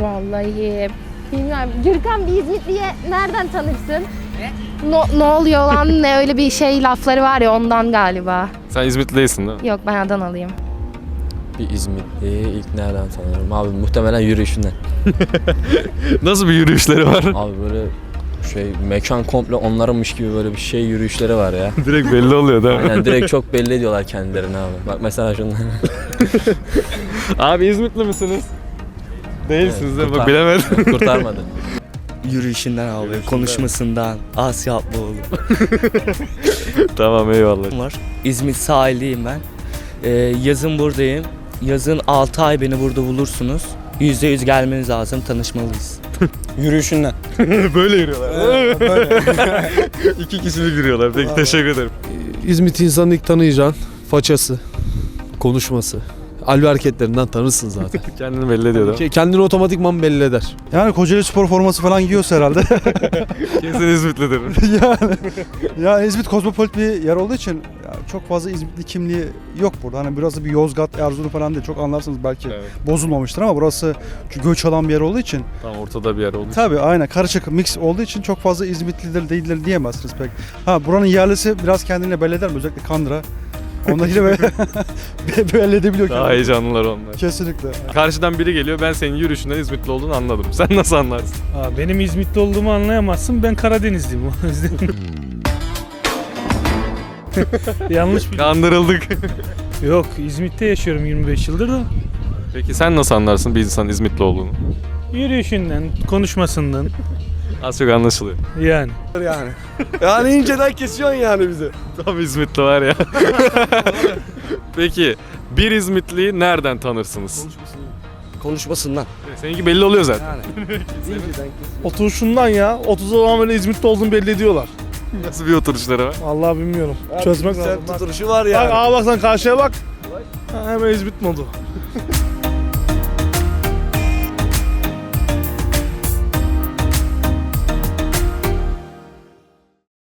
Vallahi bilmiyorum. Gürkan bir İzmitli'ye nereden tanırsın? Ne? Ne oluyor lan ne öyle bir şey lafları var ya ondan galiba. Sen İzmitli değilsin değil mi? Yok ben Adanalıyım. Bir İzmitli'yi ilk nereden tanırım? Abi muhtemelen yürüyüşünden. Nasıl bir yürüyüşleri var? Abi böyle şey mekan komple onlarınmış gibi böyle bir şey yürüyüşleri var ya. Direkt belli oluyor değil mi? Aynen direkt çok belli ediyorlar kendilerini abi. Bak mesela şunlar. Abi İzmitli misiniz? Değilsiniz değil mi? Bak bilemedim. Kurtarmadı. Yürüyüşünden abi, konuşmasından, Asya Atlıoğlu tamam eyvallah. var. İzmit sahildeyim ben. Ee, yazın buradayım. Yazın 6 ay beni burada bulursunuz. %100 gelmeniz lazım, tanışmalıyız. Yürüyüşünden. Böyle yürüyorlar. İki kişilik yürüyorlar. Peki teşekkür ederim. İzmit insanı ilk tanıyacaksın. Façası, konuşması. Alvi hareketlerinden tanırsın zaten. Kendini belli ediyor değil mi? Ke- Kendini otomatikman belli eder. Yani Kocaeli spor forması falan giyiyorsa herhalde. Kesin İzmitlidir. yani, ya İzmit kozmopolit bir yer olduğu için ya çok fazla İzmitli kimliği yok burada. Hani burası bir Yozgat, Erzurum falan değil. Çok anlarsınız belki Evet. bozulmamıştır ama burası çünkü göç alan bir yer olduğu için. Tam ortada bir yer oldu. Tabii aynen karışık mix olduğu için çok fazla İzmitlidir değildir diyemezsiniz pek. Ha buranın yerlisi biraz kendine belli eder mi? Özellikle Kandıra. Ondakiyle böyle belli edebiliyor Daha kendini. heyecanlılar onlar. Kesinlikle. Karşıdan biri geliyor ben senin yürüyüşünden İzmitli olduğunu anladım. Sen nasıl anlarsın? Aa, benim İzmitli olduğumu anlayamazsın. Ben Karadenizliyim o yüzden. Yanlış bir... Kandırıldık. Yok İzmit'te yaşıyorum 25 yıldır da. Peki sen nasıl anlarsın bir insanın İzmitli olduğunu? Yürüyüşünden, konuşmasından Az çok anlaşılıyor. yani. Yani. Yani inceden kesiyorsun yani bizi. Tam İzmitli var ya. Peki bir İzmitliyi nereden tanırsınız? Konuşmasından. Seninki belli oluyor zaten. Yani. Oturuşundan ya. 30 zaman böyle İzmit'te olduğunu belli ediyorlar. Nasıl bir oturuşları var? Vallahi bilmiyorum. Çözmek lazım. Sen tuturuşu var Bak, yani. aa bak sen karşıya bak. Ha, hemen İzmit modu.